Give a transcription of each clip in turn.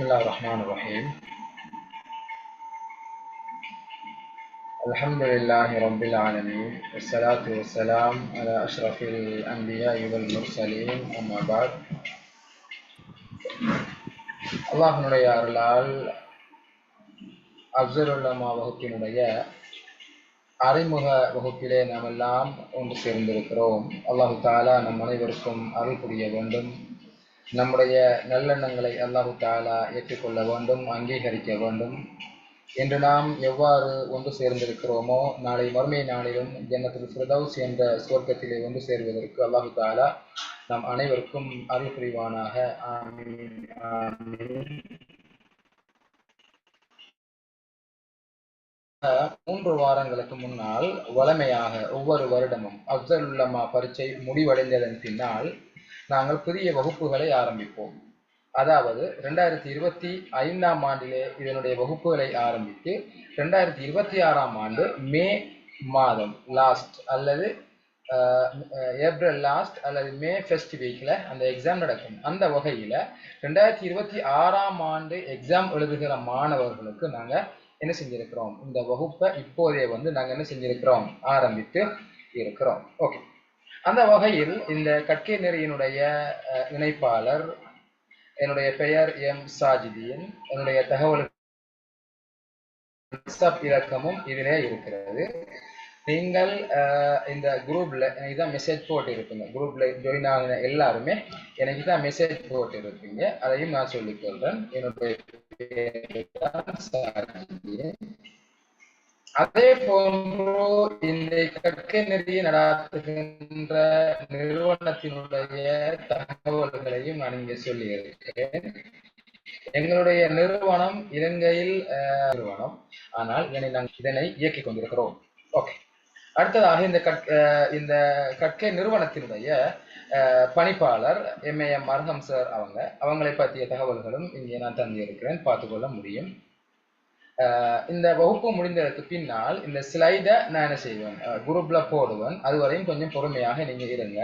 بسم الله الرحمن الرحيم الحمد لله رب العالمين والصلاة والسلام على أشرف الأنبياء والمرسلين أما بعد அல்லாஹனுடைய அருளால் அப்சருல்லமா வகுப்பினுடைய அறிமுக வகுப்பிலே நாம் எல்லாம் ஒன்று சேர்ந்திருக்கிறோம் அல்லாஹு தாலா நம் அனைவருக்கும் அருள் புரிய வேண்டும் நம்முடைய நல்லெண்ணங்களை அல்லாஹு தாலா ஏற்றுக்கொள்ள வேண்டும் அங்கீகரிக்க வேண்டும். என்று நாம் எவ்வாறு ஒன்று சேர்ந்திருக்கிறோமோ நாளை மறுமை நாளிலும் ஜன்னத்தில் ஃபிரதவுஸ் என்ற சுவர்க்கத்திலே ஒன்று சேர்வதற்கு அல்லாஹு தாலா நாம் அனைவருக்கும் அருள் புரிவானாக. மூன்று வாரங்களுக்கு முன்னால் வளமையாக ஒவ்வொரு வருடமும் அப்சல் உல்லமா பரீட்சை முடிவடைந்ததன் பின்னால் நாங்கள் புதிய வகுப்புகளை ஆரம்பிப்போம். அதாவது ரெண்டாயிரத்தி இருபத்தி ஐந்தாம் ஆண்டிலே இதனுடைய வகுப்புகளை ஆரம்பித்து ரெண்டாயிரத்தி இருபத்தி ஆறாம் ஆண்டு மே மாதம் லாஸ்ட் அல்லது ஏப்ரல் லாஸ்ட் அல்லது மே ஃபர்ஸ்ட் வீக்கில் அந்த எக்ஸாம் நடக்கும். அந்த வகையில் ரெண்டாயிரத்தி இருபத்தி ஆறாம் ஆண்டு எக்ஸாம் எழுதுகிற மாணவர்களுக்கு நாங்கள் என்ன செஞ்சுருக்கிறோம்? இந்த வகுப்பை இப்போதே வந்து நாங்கள் என்ன செஞ்சுருக்கிறோம்? ஆரம்பித்து இருக்கிறோம். ஓகே அந்த வகையில் இந்த கற்கை நெறியினுடைய இணைப்பாளர் என்னுடைய பெயர் எம் சாஜிதீன். என்னுடைய தகவல் இலக்கமும் இதிலே இருக்கிறது. நீங்கள் இந்த குரூப்ல எனக்கு தான் மெசேஜ் போட்டு குரூப்ல ஜாயின் ஆகின எல்லாருமே எனக்கு தான் மெசேஜ் போட்டு இருப்பீங்க அதையும் நான் சொல்லிக்கொள்றேன் என்னுடைய அதே போன்று இந்த கற்க நெறிய நடாத்துகின்ற நிறுவனத்தினுடைய தகவல்களையும் நான் இங்கே சொல்லியிருக்கிறேன். எங்களுடைய நிறுவனம் இலங்கையில் நிறுவனம். ஆனால் இதனை நாங்கள் இதனை இயக்கிக் கொண்டிருக்கிறோம். ஓகே. அடுத்ததாக இந்த கற்க இந்த கற்கை நிறுவனத்தினுடைய பணிப்பாளர் எம்ஏஎம் மர்ஹம் சார் அவங்க அவங்களை பற்றிய தகவல்களும் இங்கே நான் தந்திருக்கிறேன். பார்த்துக்கொள்ள முடியும். இந்த வகுப்பு முடிந்ததற்கு பின்னால் இந்த ஸ்லைடை நான் என்ன செய்வேன்? குரூப்ல போடுவேன். அதுவரையும் கொஞ்சம் பொறுமையாக நீங்க இருங்க.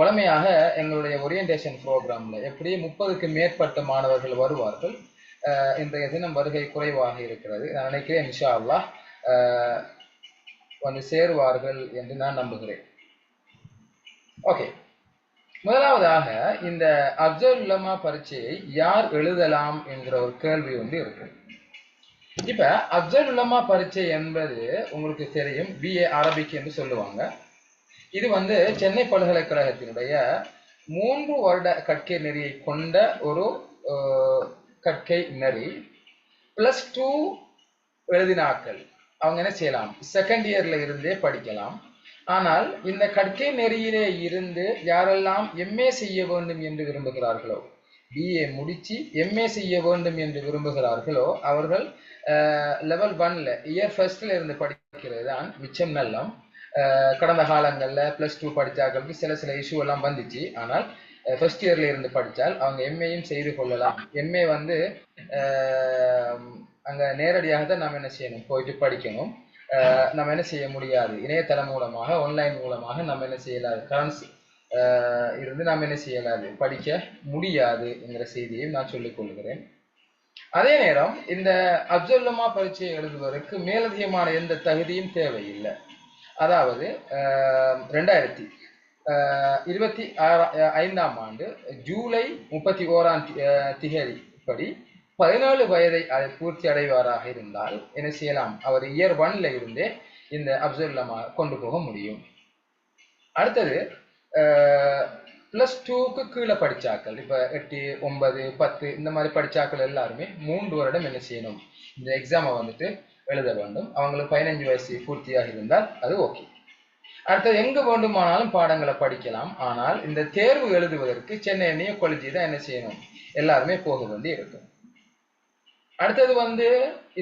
உடமையாக எங்களுடைய ஒரியன்டேஷன் ப்ரோக்ராம்ல எப்படி முப்பதுக்கு மேற்பட்ட மாணவர்கள் வருவார்கள் இன்றைய தினம் வருகை குறைவாக இருக்கிறது. நான் நினைக்கிறேன் இன்ஷா அல்லா வந்து சேருவார்கள் என்று நான் நம்புகிறேன். ஓகே முதலாவதாக இந்த அப்சல் உலமா பரீட்சையை யார் எழுதலாம் என்கிற ஒரு கேள்வி வந்து இருக்கு. இப்ப அப்சல் உலமா பரீட்சை என்பது உங்களுக்கு தெரியும் பிஏ அரபிக் என்று சொல்லுவாங்க. இது வந்து சென்னை பல்கலைக்கழகத்தினுடைய மூன்று வருட கற்கை நெறியை கொண்ட ஒரு கற்கை நெறி. பிளஸ் டூ எழுதினாக்கள். அவங்க என்ன செய்யலாம்? செகண்ட் இயர்ல இருந்தே படிக்கலாம். ஆனால் இந்த கற்கை நெறியிலே இருந்து யாரெல்லாம் எம்ஏ செய்ய வேண்டும் என்று விரும்புகிறார்களோ பிஏ முடிச்சு எம்ஏ செய்ய வேண்டும் என்று விரும்புகிறார்களோ அவர்கள் லெவல் ஒன்ல இயர் ஃபர்ஸ்ட்ல இருந்து படிக்கிறது தான் மிச்சம் நல்லம். கடந்த காலங்களில் ப்ளஸ் டூ படித்தாக்களுக்கு சில சில இஷ்யூ எல்லாம் வந்துச்சு. ஆனால் ஃபர்ஸ்ட் இயர்ல இருந்து படித்தால் அவங்க எம்ஏயும் செய்து கொள்ளலாம். எம்ஏ வந்து அங்கே நேரடியாக தான் நம்ம என்ன செய்யணும்? போயிட்டு படிக்கணும். நம்ம என்ன செய்ய முடியாது? இணையதளம் மூலமாக ஆன்லைன் மூலமாக நம்ம என்ன செய்யலாது கரன்சி இருந்து நாம் என்ன செய்யலாது படிக்க முடியாது என்கிற செய்தியையும் நான் சொல்லிக் கொள்கிறேன். அதே நேரம் இந்த அப்துல்லமா பரீட்சையை எழுதுவதற்கு மேலதிகமான எந்த தகுதியும் தேவையில்லை. அதாவது ரெண்டாயிரத்தி இருபத்தி ஆறா ஐந்தாம் ஆண்டு ஜூலை முப்பத்தி ஓராம் திகதி படி பதினாலு வயதை அதை பூர்த்தி அடைவாராக இருந்தால் என்ன செய்யலாம்? அவர் இயர் ஒன்ல இருந்தே இந்த அப்சல்லமா கொண்டு போக முடியும். அடுத்தது பிளஸ் டூக்கு கீழே படிச்சாக்கள். இப்ப எட்டு ஒன்பது பத்து இந்த மாதிரி படிச்சாக்கள் எல்லாருமே மூன்று வருடம் என்ன செய்யணும்? இந்த எக்ஸாமை வந்துட்டு எழுத வேண்டும். அவங்களுக்கு பதினஞ்சு வயசு பூர்த்தியாக இருந்தால் அது ஓகே அடுத்தது எங்கு வேண்டுமானாலும் பாடங்களை படிக்கலாம். ஆனால் இந்த தேர்வு எழுதுவதற்கு சென்னை நியூ காலேஜ் தான் என்ன செய்யணும்? எல்லாருமே போக வேண்டி இருக்கும். அடுத்தது வந்து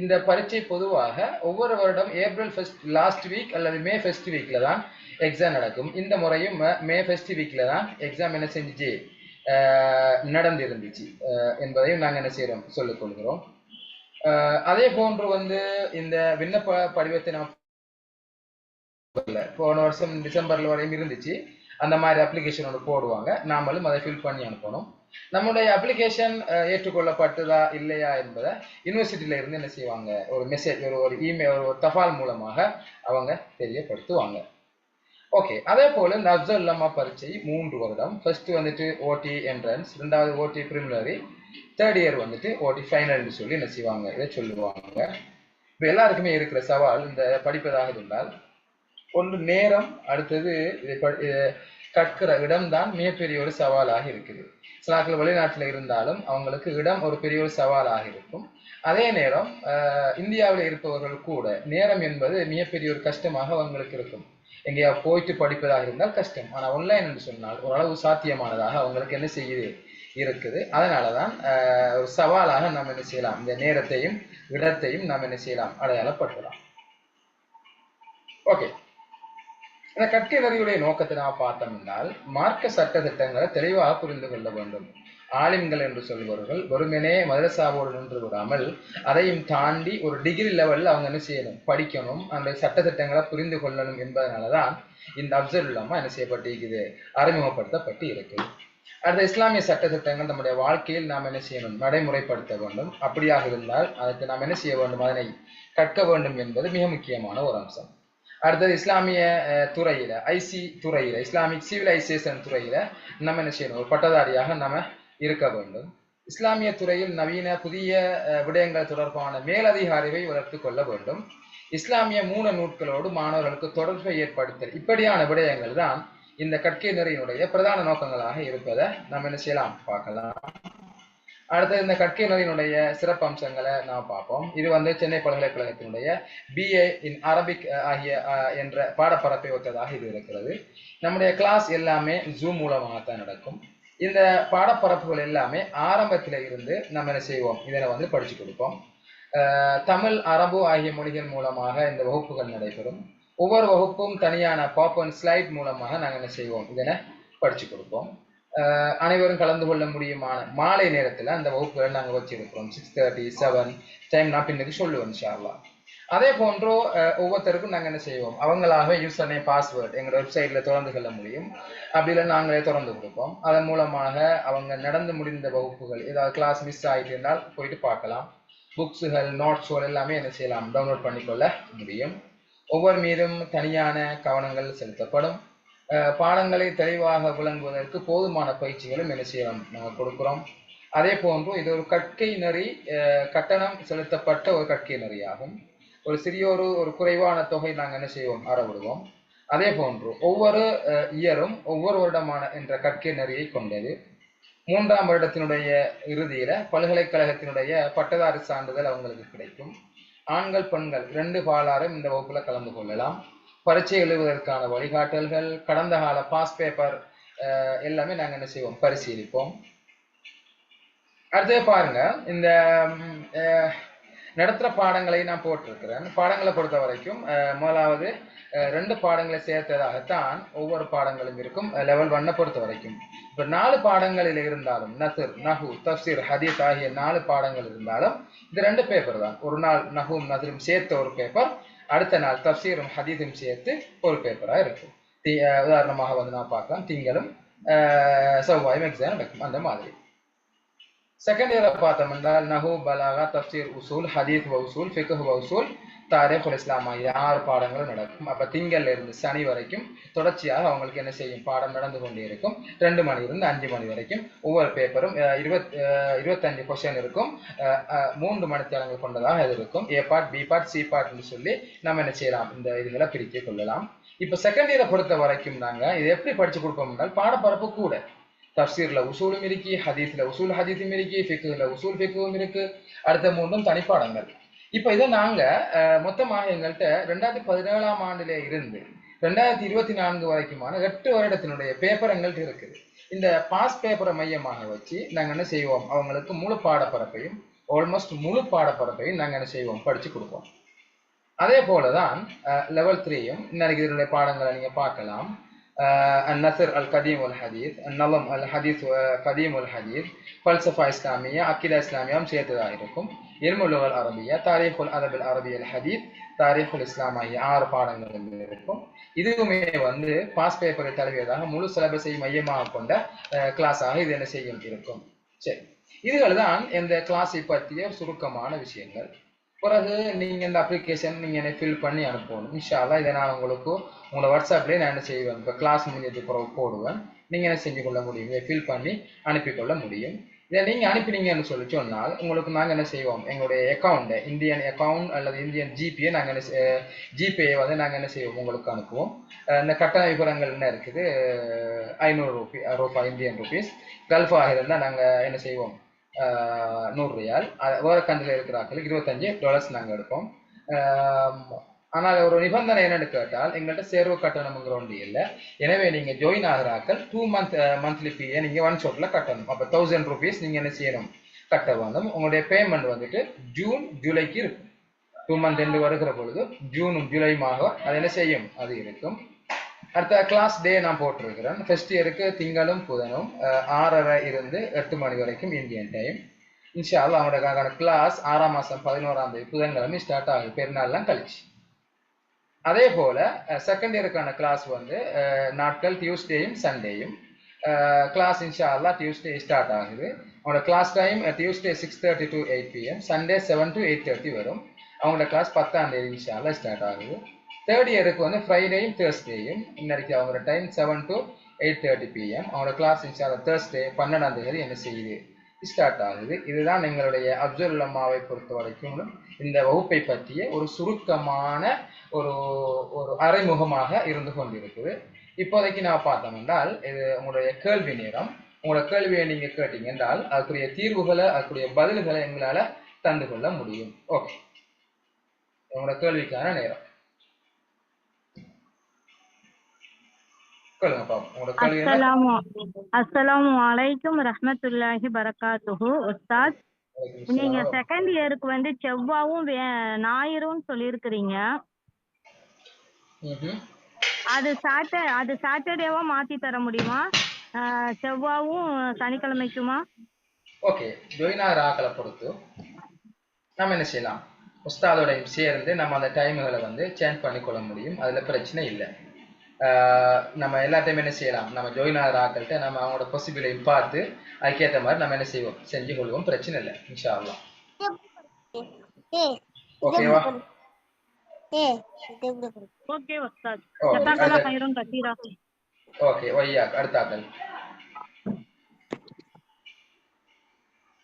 இந்த பரீட்சை பொதுவாக ஒவ்வொரு வருடம் ஏப்ரல் ஃபர்ஸ்ட் லாஸ்ட் வீக் அல்லது மே ஃபர்ஸ்ட் வீக்கில் தான் எக்ஸாம் நடக்கும். இந்த முறையும் மே ஃபெஸ்ட் வீக்கில் தான் எக்ஸாம் என்ன செஞ்சிச்சு? நடந்து இருந்துச்சு என்பதையும் நாங்கள் என்ன செய்யறோம் சொல்லிக்கொள்கிறோம் அதே போன்று வந்து இந்த விண்ணப்ப படிவத்தை நான் போன வருஷம் டிசம்பர்ல வரையும் இருந்துச்சு. அந்த மாதிரி அப்ளிகேஷன் ஒன்று போடுவாங்க. நாமளும் அதை ஃபில் பண்ணி அனுப்பணும். நம்முடைய அப்ளிகேஷன் ஏற்றுக்கொள்ளப்பட்டதா இல்லையா என்பதை யூனிவர்சிட்டியில இருந்து என்ன செய்வாங்க? ஒரு மெசேஜ் ஒரு ஒரு இமெயில் ஒரு தபால் மூலமாக அவங்க தெரியப்படுத்துவாங்க. ஓகே அதே போல இந்த அப்சல் பரீட்சை மூன்று வருடம். ஃபர்ஸ்ட் வந்துட்டு ஓடி என்ட்ரன்ஸ் ரெண்டாவது ஓடி ப்ரிமினரி தேர்ட் இயர் வந்துட்டு ஓடி ஃபைனல்னு சொல்லி என்ன செய்வாங்க? இதை சொல்லுவாங்க. இப்போ எல்லாருக்குமே இருக்கிற சவால் இந்த படிப்பதாக இருந்தால் ஒன்று நேரம் அடுத்தது கற்கிற இடம் தான் கற்கிற இடம்தான் மிகப்பெரிய ஒரு சவாலாக இருக்குது. சிலாக்கள் வெளிநாட்டில் இருந்தாலும் அவங்களுக்கு இடம் ஒரு பெரிய ஒரு சவாலாக இருக்கும். அதே நேரம் ஆஹ், இந்தியாவில் இருப்பவர்கள் கூட நேரம் என்பது மிகப்பெரிய ஒரு கஷ்டமாக அவங்களுக்கு இருக்கும். எங்கேயா போயிட்டு படிப்பதாக இருந்தால் கஷ்டம். ஆனால் ஆன்லைன் என்று சொன்னால் ஓரளவு சாத்தியமானதாக அவங்களுக்கு என்ன செய்யுது இருக்குது? அதனால தான் ஆஹ், ஒரு சவாலாக நாம் என்ன செய்யலாம்? இந்த நேரத்தையும் இடத்தையும் நாம் என்ன செய்யலாம்? அடையாளப்படுத்தலாம். ஓகே இந்த கற்கை நோக்கத்தை நாம் பார்த்தோம் என்றால் மார்க்க சட்ட திட்டங்களை தெளிவாக புரிந்து கொள்ள வேண்டும். ஆலிம்கள் என்று சொல்பவர்கள் வெறுமனே மதரசாவோடு நின்று விடாமல் அதையும் தாண்டி ஒரு டிகிரி லெவலில் அவங்க என்ன செய்யணும்? படிக்கணும். அந்த சட்ட திட்டங்களை புரிந்து கொள்ளணும் என்பதனால தான் இந்த அப்சல் இல்லாமல் என்ன செய்யப்பட்டிருக்குது? அறிமுகப்படுத்தப்பட்டு இருக்குது அடுத்த இஸ்லாமிய சட்ட திட்டங்கள் நம்முடைய வாழ்க்கையில் நாம் என்ன செய்யணும்? நடைமுறைப்படுத்த வேண்டும். அப்படியாக இருந்தால் அதற்கு நாம் என்ன செய்ய வேண்டும்? அதனை கற்க வேண்டும் என்பது மிக முக்கியமான ஒரு அம்சம். அடுத்தது இஸ்லாமிய அஹ், துறையில ஐசி துறையில இஸ்லாமிக் சிவிலைசேஷன் துறையில நம்ம என்ன செய்யணும்? ஒரு பட்டதாரியாக நம்ம இருக்க வேண்டும். இஸ்லாமிய துறையில் நவீன புதிய விடயங்கள் தொடர்பான மேலதிகாரிவை வளர்த்து கொள்ள வேண்டும். இஸ்லாமிய மூல நூட்களோடு மாணவர்களுக்கு தொடர்பை ஏற்படுத்தல் இப்படியான விடயங்கள் தான் இந்த கற்கை நெறியினுடைய பிரதான நோக்கங்களாக இருப்பதை நம்ம என்ன செய்யலாம்? பார்க்கலாம். அடுத்தது இந்த கற்கை நெறியினுடைய சிறப்பு அம்சங்களை நாம் பார்ப்போம். இது வந்து சென்னை பல்கலைக்கழகத்தினுடைய பிஏ இன் அரபிக் ஆகிய அஹ், என்ற பாடப்பரப்பை ஒத்ததாக இது இருக்கிறது. நம்முடைய கிளாஸ் எல்லாமே ஜூம் மூலமாகத்தான் நடக்கும். இந்த பாடப்பரப்புகள் எல்லாமே ஆரம்பத்தில் இருந்து நம்ம என்ன செய்வோம்? இதனை வந்து படித்து கொடுப்போம். தமிழ் அரபு ஆகிய மொழிகள் மூலமாக இந்த வகுப்புகள் நடைபெறும். ஒவ்வொரு வகுப்பும் தனியான பாப் அண்ட் ஸ்லைட் மூலமாக நாங்கள் என்ன செய்வோம்? இதனை படித்து கொடுப்போம். அனைவரும் கலந்து கொள்ள முடியுமான மாலை நேரத்தில் அந்த வகுப்புகளை நாங்கள் வச்சிருக்கிறோம். சிக்ஸ் தேர்ட்டி செவன் டைம் நான் பின்னுக்கு சொல்லுவேன் ஷார்லா அதே போன்று ஒவ்வொருத்தருக்கும் நாங்கள் என்ன செய்வோம்? அவங்களாகவே யூசர் நேம் பாஸ்வேர்டு எங்கள் வெப்சைட்டில் திறந்து கொள்ள முடியும். அப்படி இல்லை நாங்களே திறந்து கொடுப்போம். அதன் மூலமாக அவங்க நடந்து முடிந்த வகுப்புகள் ஏதாவது கிளாஸ் மிஸ் ஆகிட்டு இருந்தால் போயிட்டு பார்க்கலாம். புக்ஸுகள் நோட்ஸுகள் எல்லாமே என்ன செய்யலாம்? டவுன்லோட் பண்ணிக்கொள்ள முடியும். ஒவ்வொரு மீதும் தனியான கவனங்கள் செலுத்தப்படும். பாடங்களை தெளிவாக விளங்குவதற்கு போதுமான பயிற்சிகளும் என்ன செய்யலாம் நாங்கள் கொடுக்குறோம். அதே போன்று இது ஒரு கற்கை நெறி கட்டணம் செலுத்தப்பட்ட ஒரு கற்கை நெறியாகும். ஒரு சிறிய ஒரு ஒரு குறைவான தொகை நாங்கள் என்ன செய்வோம்? அறவிடுவோம். அதே போன்று ஒவ்வொரு அஹ், இயரும் ஒவ்வொரு வருடமான என்ற கற்கை நெறியை கொண்டது. மூன்றாம் வருடத்தினுடைய இறுதியில பல்கலைக்கழகத்தினுடைய பட்டதாரி சான்றிதழ் அவங்களுக்கு கிடைக்கும். ஆண்கள் பெண்கள் இரண்டு பாலாரும் இந்த வகுப்புல கலந்து கொள்ளலாம். பரீட்சை எழுதுவதற்கான வழிகாட்டல்கள் கடந்த கால பாஸ் பேப்பர் எல்லாமே நாங்க என்ன செய்வோம்? பரிசீலிப்போம். அடுத்தது பாருங்க இந்த நடத்துகிற பாடங்களை நான் போட்டிருக்கிறேன். பாடங்களை பொறுத்த வரைக்கும் முதலாவது ரெண்டு பாடங்களை சேர்த்ததாகத்தான் ஒவ்வொரு பாடங்களும் இருக்கும். லெவல் ஒன்னை பொறுத்த வரைக்கும். இப்போ நாலு பாடங்களில் இருந்தாலும் நசர் நஹு தப்சீர் ஹதீஸ் ஆகிய நாலு பாடங்கள் இருந்தாலும் இது ரெண்டு பேப்பர் தான். ஒரு நாள் நஹும் நசரும் சேர்த்த ஒரு பேப்பர் அடுத்த நாள் தப்சீரும் ஹதீஸும் சேர்த்து ஒரு பேப்பராக இருக்கும். தி- உதாரணமாக வந்து நான் பார்க்கலாம். திங்களும் செவ்வாயும் எக்ஸாம் வைக்கும். அந்த மாதிரி. செகண்ட் இயரை பார்த்தோம் என்றால் நஹு பலாகா தப்சீர் உசூல் ஹதீத் வசூல் ஃபிகு வசூல் தாரிக் இஸ்லாம் ஆகிய ஆறு பாடங்களும் நடக்கும் அப்போ திங்கள்ல இருந்து சனி வரைக்கும் தொடர்ச்சியாக அவங்களுக்கு என்ன செய்யும் பாடம் நடந்து கொண்டே இருக்கும் ரெண்டு மணி இருந்து அஞ்சு மணி வரைக்கும் ஒவ்வொரு பேப்பரும் இருபத் இருபத்தஞ்சு கொஸ்டின் இருக்கும் மூன்று மணித்தேலங்கள் கொண்டதாக இது இருக்கும் A part B part C பார்ட்னு சொல்லி நம்ம என்ன செய்யலாம் இந்த இதுகளை பிரித்து கொள்ளலாம் இப்போ செகண்ட் இயரை பொறுத்த வரைக்கும் நாங்கள் இது எப்படி படித்து கொடுப்போம் என்றால் பாடப்பரப்பு கூட தப்சீர்ல உசூலும் இருக்கு ஹதீஸில் உசூல் ஹதீஸும் இருக்கு ஃபிக்குல உசூல் ஃபிக்கும் இருக்கு. அடுத்த மூன்றும் தனிப்பாடங்கள் இப்போ இதை நாங்கள் மொத்தமாக எங்கள்கிட்ட ரெண்டாயிரத்தி பதினேழாம் ஆண்டிலே இருந்து ரெண்டாயிரத்தி இருபத்தி நான்கு வரைக்குமான எட்டு வருடத்தினுடைய பேப்பர் எங்கள்கிட்ட இருக்குது. இந்த பாஸ் பேப்பரை மையமாக வச்சு நாங்கள் என்ன செய்வோம்? அவங்களுக்கு முழு பாடப்பரப்பையும் ஆல்மோஸ்ட் முழு பாடப்பரப்பையும் நாங்கள் என்ன செய்வோம்? படித்து கொடுப்போம். அதே போல தான் லெவல் த்ரீயும் இன்னைக்கு இதனுடைய பாடங்களை நீங்கள் பார்க்கலாம். النثر القديم والحديث النظم الحديث القديم والحديث فلسفة إسلامية عقيدة إسلامية சேர்த்துதான் இருக்கும் علم اللغة العربية تاريخ الأدب العربي الحديث تاريخ الإسلام ஆகிய ஆறு பாடங்கள் வந்து இருக்கும் இதுவுமே வந்து பாஸ் பேப்பரை தழுவியதாக முழு சிலபஸை மையமாக கொண்ட கிளாஸாக இது என்ன செய்யும் இருக்கும் சரி இதுகள் தான் இந்த கிளாஸை பற்றிய சுருக்கமான விஷயங்கள் பிறகு நீங்க இந்த அப்ளிகேஷன் நீங்க என்ன ஃபில் பண்ணி அனுப்பணும். இன்ஷால்லா இதை நான் உங்களுக்கு உங்களை வாட்ஸ்அப்லேயே நான் என்ன செய்வேன்? இப்போ கிளாஸ் முடிஞ்சதுக்கு பிறகு போடுவேன். நீங்கள் என்ன செஞ்சு கொள்ள முடியும்? இதை ஃபில் பண்ணி அனுப்பிக்கொள்ள முடியும். இதை நீங்கள் அனுப்பினீங்கன்னு சொல்லி சொன்னால் உங்களுக்கு நாங்கள் என்ன செய்வோம்? எங்களுடைய அக்கௌண்ட்டை இந்தியன் அக்கௌண்ட் அல்லது இந்தியன் ஜிபியை நாங்கள் என்ன ஜிபேயை வந்து நாங்கள் என்ன செய்வோம்? உங்களுக்கு அனுப்புவோம். இந்த கட்டண விவரங்கள் என்ன இருக்குது? ஐநூறு ரூபி ரூபாய் இந்தியன் ருபீஸ் கல்ஃபாக இருந்தால் நாங்கள் என்ன செய்வோம்? நூறு ரியால் ஓரக்கண்டில் வேற கண்ட்ரியில் இருபத்தஞ்சு டாலர்ஸ் நாங்கள் எடுப்போம். ஆனால் ஒரு நிபந்தனை என்னன்னு கேட்டால் எங்கள்கிட்ட சேர்வு கட்டணம்ங்கிற ஒன்று இல்லை. எனவே நீங்கள் ஜாயின் ஆகிறாக்கள் டூ மந்த் மந்த்லி ஃபீயை நீங்கள் ஒன் ஷாட்ல கட்டணும். அப்போ தௌசண்ட் ருபீஸ் நீங்கள் என்ன செய்யணும்? கட்ட வேண்டும். உங்களுடைய பேமெண்ட் வந்துட்டு ஜூன் ஜூலைக்கு இருக்கும். டூ மந்த் எண்டு வருகிற பொழுது ஜூனும் ஜூலையுமாக அது என்ன செய்யும்? அது இருக்கும். அடுத்த கிளாஸ் டே நான் போட்டிருக்கிறேன். ஃபர்ஸ்ட் இயருக்கு திங்களும் புதனும் ஆறரை இருந்து எட்டு மணி வரைக்கும் இந்தியன் டைம் இன்ஷா அல்லாஹ் அவங்களுக்கான கிளாஸ் ஆறாம் மாதம் பதினோராம் தேதி புதன்கிழமை ஸ்டார்ட் ஆகுது. பெருநாள்லாம் கழிச்சு. அதே போல் செகண்ட் இயருக்கான கிளாஸ் வந்து நாட்கள் டியூஸ்டேயும் சண்டேயும் கிளாஸ் இன்ஷால்லா டியூஸ்டே ஸ்டார்ட் ஆகுது. அவங்களோட class time Tuesday six thirty to eight PM Sunday seven to eight thirty வரும். அவங்களோட கிளாஸ் பத்தாம் தேதி இன்ஷால்லா ஸ்டார்ட் ஆகுது. தேர்ட் இயருக்கு வந்து ஃப்ரைடேயும் தேர்ஸ்டேயும் இன்னைக்கு அவங்களோட time seven to eight thirty PM அவங்களோட கிளாஸ் இன்ஷால்லா தேர்ஸ்டே பன்னெண்டாம் தேதி என்ன செய்யுது? ஸ்டார்ட் ஆகுது. இதுதான் எங்களுடைய அப்துல் அம்மாவை பொறுத்த வரைக்கும் இந்த வகுப்பை பற்றிய ஒரு சுருக்கமான ஒரு ஒரு அறைமுகமாக இருந்து கொண்டிருக்குது. இப்போதைக்கு நான் பார்த்தோம் என்றால் இது உங்களுடைய கேள்வி நேரம். உங்களோட கேள்வியை நீங்கள் கேட்டீங்க என்றால் அதுக்குரிய தீர்வுகளை அதுக்குரிய பதில்களை எங்களால் தந்து கொள்ள முடியும். ஓகே உங்களோட கேள்விக்கான நேரம் கேளுங்க பாப்போம் உங்களோட கேள்வி என்ன? அஸ்ஸலாமு அஸ்ஸலாமு அலைக்கும் ரஹ்மத்துல்லாஹி பரக்காத்துஹு. உஸ்தாத் நீங்க. செகண்ட் இயருக்கு வந்து செவ்வாவும் ஞாயிறும் சொல்லியிருக்கிறீங்க. அது சாட்ட அது சாட்டர்டேவா மாத்தி தர முடியுமா? செவ்வாவும் சனிக்கிழமைக்குமா? ஓகே ஜொயினார் ஆக்களை பொறுத்து நம்ம என்ன செய்யலாம்? உஸ்தாதோடையும் சேர்ந்து நம்ம அந்த டைமுகளை வந்து சேஞ்ச் பண்ணிக்கொள்ள முடியும். அதுல பிரச்சனை இல்லை. நம்ம எல்லா டைம் என்ன செய்யலாம்? நம்ம ஜோயினார் ஆக்கள்கிட்ட நம்ம அவங்களோட பாசிபிளையும் பார்த்து அதுக்கேற்ற மாதிரி நம்ம என்ன செய்வோம்? செஞ்சு கொள்வோம். பிரச்சனை இல்லை. இன்ஷா அல்லாஹ் ஓகேவா? ஓகே. ஹைரன் கசீரா. ஓகே ஒய்யா அடுத்த ஆக்கள்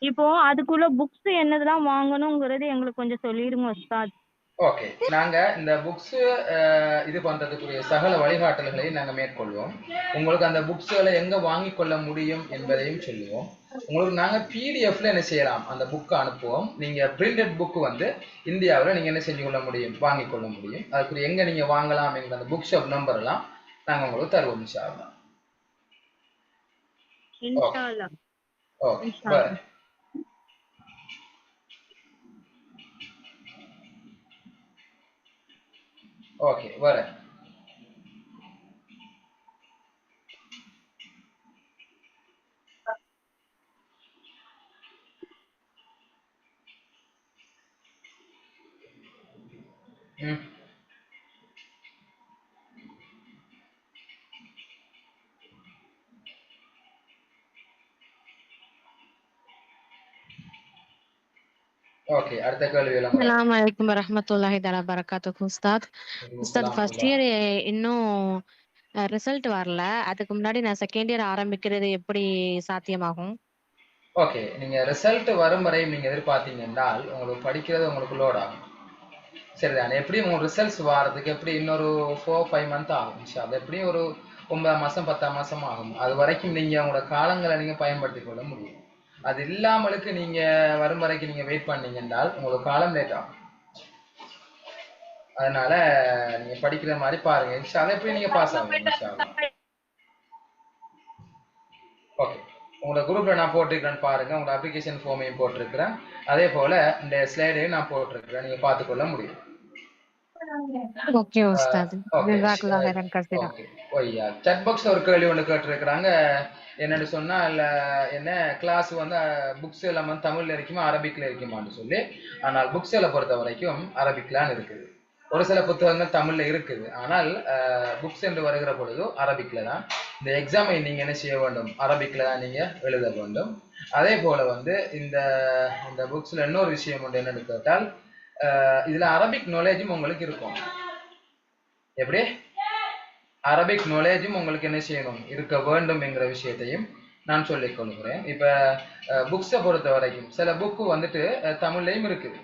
இப்போ அதுக்குள்ள புக்ஸ் என்னதெல்லாம் வாங்கணுங்கிறது எங்களுக்கு கொஞ்சம் சொல்லிருங்க உஸ்தாத். ஓகே நாங்க இந்த புக்ஸ் இது பண்றதுக்குரிய சகல வழிகாட்டல்களை நாங்க மேற்கொள்வோம். உங்களுக்கு அந்த புக்ஸ்களை எங்க வாங்கி கொள்ள முடியும் என்பதையும் சொல்லுவோம். உங்களுக்கு நாங்க பிடிஎஃப்ல என்ன செய்யலாம்? அந்த புக்கை அனுப்புவோம். நீங்க பிரிண்டட் புக் வந்து இந்தியாவில் நீங்க என்ன செஞ்சு கொள்ள முடியும்? வாங்கி கொள்ள முடியும். அதுக்குரிய எங்க நீங்க வாங்கலாம் என்ற அந்த புக் ஷாப் நம்பர் எல்லாம் நாங்க உங்களுக்கு தருவோம் இன்ஷா அல்லாஹ். ஓகே இன்ஷா பை அல்லாஹ். ஓகே அடுத்த கேள்வி அஸ்ஸலாமு அலைக்கும் வரஹ்மத்துல்லாஹி தஆலா பரக்காத்துஹு உஸ்தாத். உஸ்தாத் ஃபர்ஸ்ட் இயர் இன்னும் ரிசல்ட் வரல. அதுக்கு முன்னாடி நான் செகண்ட் இயர் ஆரம்பிக்கிறது எப்படி சாத்தியமாகும்? ஓகே நீங்க ரிசல்ட் வரும் வரை நீங்க எதிர்பார்த்தீங்க என்றால் உங்களுக்கு படிக்கிறது உங்களுக்கு லோட் ஆகும். சரிதானே. எப்படியும் உங்க ரிசல்ட்ஸ் வாரதுக்கு எப்படி இன்னொரு ஃபோர் ஃபைவ் மந்த் ஆகும் அல்லாஹ். எப்படியும் ஒரு ஒன்பதாம் மாசம் பத்தாம் மாசம் ஆகும். அது வரைக்கும் நீங்க உங்களோட காலங்களை நீங்க பயன்படுத்திக் கொள்ள முடியும். அது இல்லாமலுக்கு நீங்க வரும் வரைக்கும் நீங்க வெயிட் பண்ணீங்க என்றால் உங்களுக்கு காலம் லேட் ஆகும். அதனால நீங்க படிக்கிற மாதிரி பாருங்க. இன்ஷா எப்படி நீங்க பாஸ் ஆகும் ஓகே உங்களோட குரூப்ல நான் போட்டிருக்கிறேன்னு பாருங்க. உங்களோட அப்ளிகேஷன் ஃபார்மையும் போட்டிருக்கிறேன். அதே போல இந்த ஸ்லைடையும் நான் போட்டிருக்கிறேன். நீங்க பார்த்துக்கொள்ள முடியும். ஓகே உஸ்தாத். ஓகே ஜஸாக்கல்லாஹ் ஹைரன் கசீரா. ஓகே ஒய்யா சட் பாக்ஸ்ல ஒரு கேள்வி ஒன்று கேட்டிருக்கிறாங்க. என்னன்னு சொன்னா இல்ல என்ன கிளாஸ் வந்து புக்ஸ் எல்லாம் வந்து தமிழ்ல இருக்குமா அரபிக்ல இருக்குமான்னு சொல்லி. ஆனால் புக்ஸ் எல்லாம் பொறுத்த வரைக்கும் அரபிக்லான்னு இருக்குது. ஒரு சில புத்தகங்கள் தமிழ்ல இருக்குது. ஆனால் புக்ஸ் என்று வருகிற பொழுது அரபிக்ல தான். இந்த எக்ஸாமை நீங்க என்ன செய்ய வேண்டும்? அரபிக்ல தான் நீங்க எழுத வேண்டும். அதே போல வந்து இந்த இந்த புக்ஸ்ல இன்னொரு விஷயம் உண்டு என்னன்னு கேட்டால் இதுல அரபிக் நாலேஜும் உங்களுக்கு இருக்கும். எப்படி? அரபிக் நாலேஜும் உங்களுக்கு என்ன செய்யணும்? இருக்க வேண்டும் என்கிற விஷயத்தையும் நான் சொல்லிக் கொள்கிறேன். இப்ப புக்ஸை பொறுத்த வரைக்கும் சில புக்கு வந்துட்டு தமிழ்லையும் தமிழ்லயும் இருக்குது.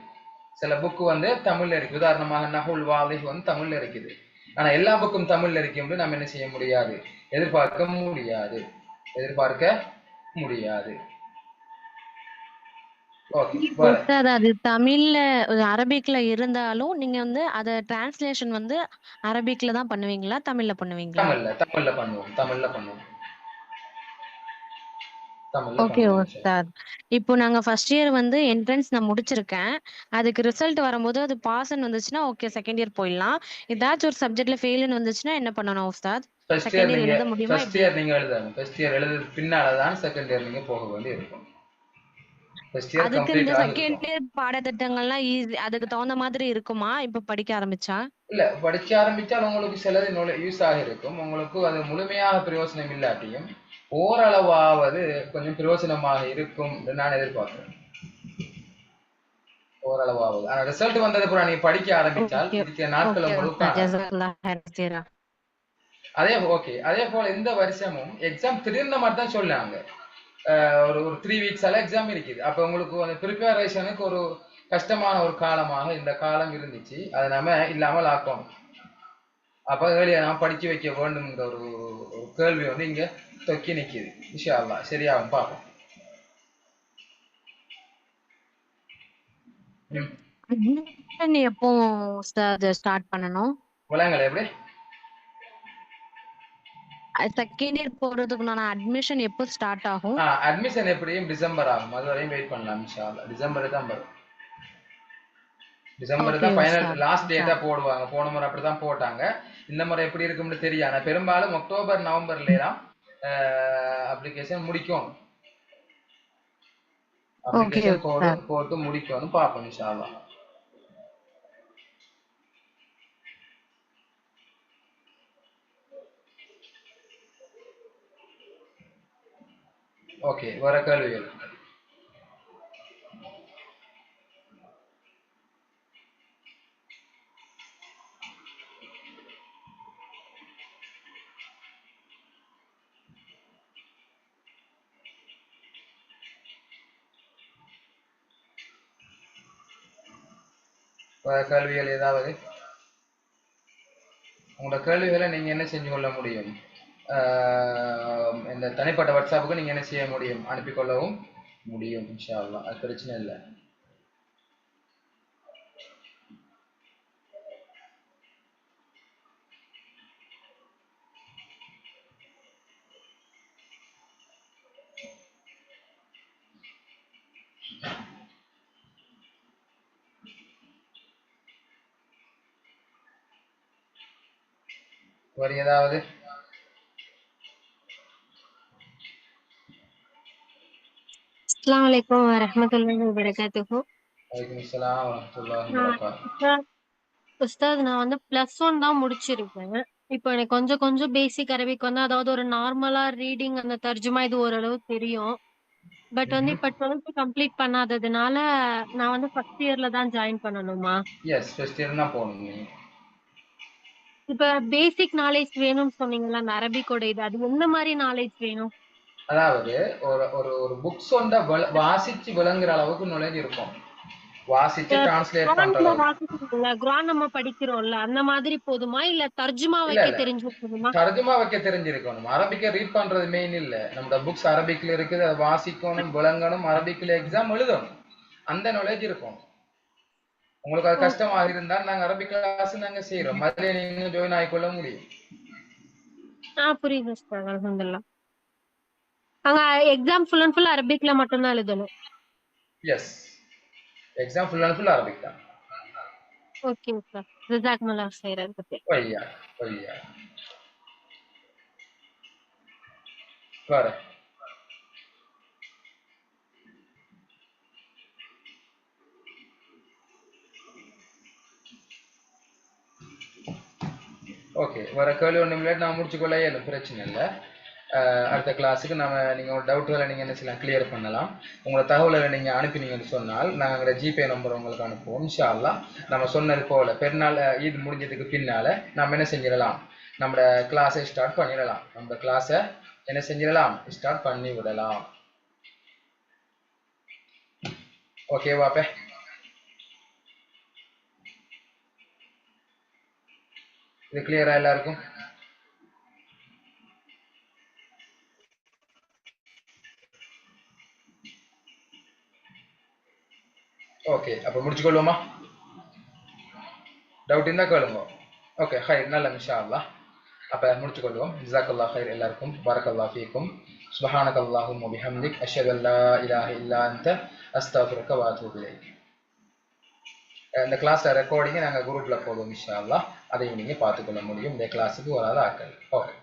சில புக்கு வந்து தமிழ்ல இருக்கு உதாரணமாக நகுல் வாலிஹ் வந்து தமிழ்ல இருக்குது. ஆனா எல்லா புக்கும் தமிழ்ல இருக்கும்போது நம்ம என்ன செய்ய முடியாது? எதிர்பார்க்க முடியாது. எதிர்பார்க்க முடியாது. ஓகே உஸ்தாத் அது தமிழ்ல அரபிக்ல இருந்தாலும் நீங்க வந்து அத டிரான்ஸ்லேஷன் வந்து அரபிக்ல தான் பண்ணுவீங்களா தமிழ்ல பண்ணுவீங்களா? தமிழ்ல தமிழ்ல பண்ணுவோம் தமிழ்ல பண்ணுவோம். ஓகே உஸ்தாத். இப்போ நாங்க ஃபர்ஸ்ட் இயர் வந்து என்ட்ரன்ஸ் நான் முடிச்சிருக்கேன். அதுக்கு ரிசல்ட் வரும்போது அது பாஸ்ன்னு வந்துச்சுன்னா ஓகே செகண்ட் இயர் போயிடலாம். ஏதாச்சும் ஒரு சப்ஜெக்ட்ல ஃபெயில்னு வந்துச்சுன்னா என்ன பண்ணணும் உஸ்தாத்? Second இயர் எழுத முடியுமா ஃபர்ஸ்ட் இயர் நீங்க எழுதணும். ஃபர்ஸ்ட் இயர் எழுது பின்னால தான் செகண்ட் இயர் நீங்க போக வேண்டி இருக்கும். ஃபர்ஸ்ட் இயர் அதுக்கு இந்த செகண்ட் இயர் பாடத்திட்டங்கள்லாம் ஈஸி அதுக்கு தகுந்த மாதிரி இருக்குமா? இப்ப படிக்க ஆரம்பிச்சா? இல்ல படிக்க ஆரம்பிச்சால் உங்களுக்கு சிலது யூஸ் ஆகிருக்கும் உங்களுக்கு அது முழுமையாக பிரயோசனம் இல்லாட்டியும் ஓரளவாவது கொஞ்சம் பிரயோசனமாக இருக்கும் நான் எதிர்பார்க்கிறேன். ஓரளவாவது. ஆனா ரிசல்ட் வந்தது அப்புறம் நீங்க படிக்க ஆரம்பிச்சால். படிக்க நாட்கள் ஹைரா அதே ஓகே அதே போல இந்த வருஷமும் எக்ஸாம் திடீர்னு மாதிரி தான் அஹ் ஒரு ஒரு த்ரீ வீக்ஸ் எல்லாம் எக்ஸாம் இருக்குது. அப்ப உங்களுக்கு அந்த ப்ரிப்பரேஷனுக்கு ஒரு கஷ்டமான ஒரு காலமாக இந்த காலம் இருந்துச்சு. அதை நம்ம இல்லாமல் ஆக்கணும். அப்ப ஏழிய நாம் படிக்க வைக்க வேண்டும்ங்கிற ஒரு ஒரு கேள்வி வந்து இங்க தொக்கி நிக்குது. இன்ஷா அல்லாஹ் சரியாகும். பார்ப்போம். எப்போ ஸ்டார்ட் பண்ணணும்? விளங்கல எப்படி? செகண்ட் இயர் போறதுக்குண்டான அட்மிஷன் எப்போ ஸ்டார்ட் ஆகும்? அட்மிஷன் எப்படியும் டிசம்பர் ஆகும். அது வரையும் வெயிட் பண்ணலாம் டிசம்பர் தான் வரும். டிசம்பர் தான் ஃபைனல். Last data Ustad. போடுவாங்க. போன முறை அப்படிதான் போட்டாங்க. இந்த முறை எப்படி இருக்கும்னு தெரியாது. ஆனா பெரும்பாலும் அக்டோபர் நவம்பர்ல எல்லாம் அப்ளிகேஷன் முடிக்கும். அப்ளிகேஷன் போட்டு முடிக்கணும் பார்ப்போம் இன்ஷா ஓகே வர கேள்விகள். கேள்விகள் ஏதாவது? உங்களோட கேள்விகளை நீங்க என்ன செஞ்சு கொள்ள முடியும்? இந்த தனிப்பட்ட வாட்ஸ்அப்புக்கு நீங்க என்ன செய்ய முடியும்? அனுப்பிக்கொள்ளவும் முடியும் இன்ஷா அது பிரச்சனை இல்லை. வேறு ஏதாவது? வபரகாத்துஹு. வலைக்கம் அஸ்ஸலாம் வரஹ்மத்துல்லாஹி ஆ, வபரகாத்துஹு. உஸ்தாத் நான் வந்து பிளஸ் ஒன் தான் முடிச்சிருக்கேன். இப்போ எனக்கு கொஞ்சம் கொஞ்சம் பேசிக் அரபிக் வந்து அதாவது ஒரு நார்மலா ரீடிங் அந்த தர்ஜுமா இது ஓரளவு தெரியும். பட் வந்து இப்ப டுவெல்த் கம்ப்ளீட் பண்ணாததுனால நான் வந்து ஃபர்ஸ்ட் இயர்ல தான் ஜாயின் பண்ணணுமா? எஸ் ஃபர்ஸ்ட் இயர் தான் போகணும் இப்ப பேசிக் நாலேஜ் வேணும்னு சொன்னீங்கல்ல அந்த அரபிக்கோட இது அது எந்த மாதிரி நாலேஜ் வேணும்? அதாவது ஒரு ஒரு ஒரு புக்ஸ் ஒன்றை வாசிச்சு விளங்குற அளவுக்கு knowledge இருக்கும். வாசிச்சு டிரான்ஸ்லேட் பண்ற குரான்ல அளவுக்கு. வாசிக்கிறோம்ல குரான் நம்ம படிக்கிறோம்ல அந்த மாதிரி போதுமா? இல்ல தர்ஜுமா வைக்க இல்ல. தெரிஞ்சு போதுமா? தர்ஜுமா வைக்க தெரிஞ்சிருக்கணும். அரபிக்க ரீட் பண்றது மெயின் இல்ல. நம்ம புக்ஸ் அரபிக்ல இருக்குது அதை வாசிக்கணும் விளங்கணும் அரபிக்ல எக்ஸாம் எழுதணும். அந்த knowledge இருக்கும். உங்களுக்கு அது கஷ்டமாக இருந்தால் நாங்க அரபிக் கிளாஸ் நாங்க செய்யறோம் அதுல நீங்க ஜாயின் ஆகிக்கொள்ள முடியும். ஆ புரியுது உஸ்தாத் அல்ஹம்துலில்லாஹ் அங்க எக்ஸாம் ஃபுல் அண்ட் ஃபுல் அரபிக்ல மட்டும்தான் எழுதணும். Yes exam full and full Arabic தான். ஓகே சார் ஜிசாக்முல்லாஹ் ஹைரன் பொய்யா பொய்யா வேற ஓகே வர கேள்வி ஒன்றும் இல்லை. நான் முடிச்சுக்கொள்ள இயலும் பிரச்சனை இல்லை. அடுத்த கிளாஸுக்கு நம்ம நீங்கள் உங்கள் டவுட்டுகளை நீங்கள் என்ன செய்யலாம் கிளியர் பண்ணலாம். உங்களோட தகவலை நீங்கள் அனுப்பினீங்கன்னு சொன்னால் நாங்கள் எங்களோட ஜிபே நம்பர் உங்களுக்கு அனுப்புவோம் இன்ஷால்லா நம்ம சொன்னது போல் பெருநாள் ஈத் முடிஞ்சதுக்கு பின்னால் நம்ம என்ன செஞ்சிடலாம்? நம்மளோட கிளாஸை ஸ்டார்ட் பண்ணிடலாம். நம்ம கிளாஸை என்ன செஞ்சிடலாம்? ஸ்டார்ட் பண்ணி விடலாம். ஓகேவாப்பே இது கிளியரா எல்லாருக்கும்? இப்போ அப்போ முடிச்சுக்கொள்வோமா டவுட் இருந்தால் கேளுங்க ஓகே ஹை நல்ல மிஷா அல்லா அப்போ முடிச்சுக்கொள்வோம் ஜிசாக்கல்லா ஹைர் எல்லாருக்கும் பரக்கல்லா ஃபீக்கும் சுபஹானக் அல்லாஹும் பிஹம்திக் அஷ்ஹது அல்லா இலாஹ இல்லா அந்த அஸ்தக்ஃபிருக்க வ இந்த கிளாஸ் ரெக்கார்டிங்கை நாங்கள் குரூப்பில் போடுவோம் இன்ஷா அல்லா அதையும் நீங்கள் பார்த்துக்கொள்ள முடியும் இந்த கிளாஸுக்கு வராத ஆக்கள் ஓகே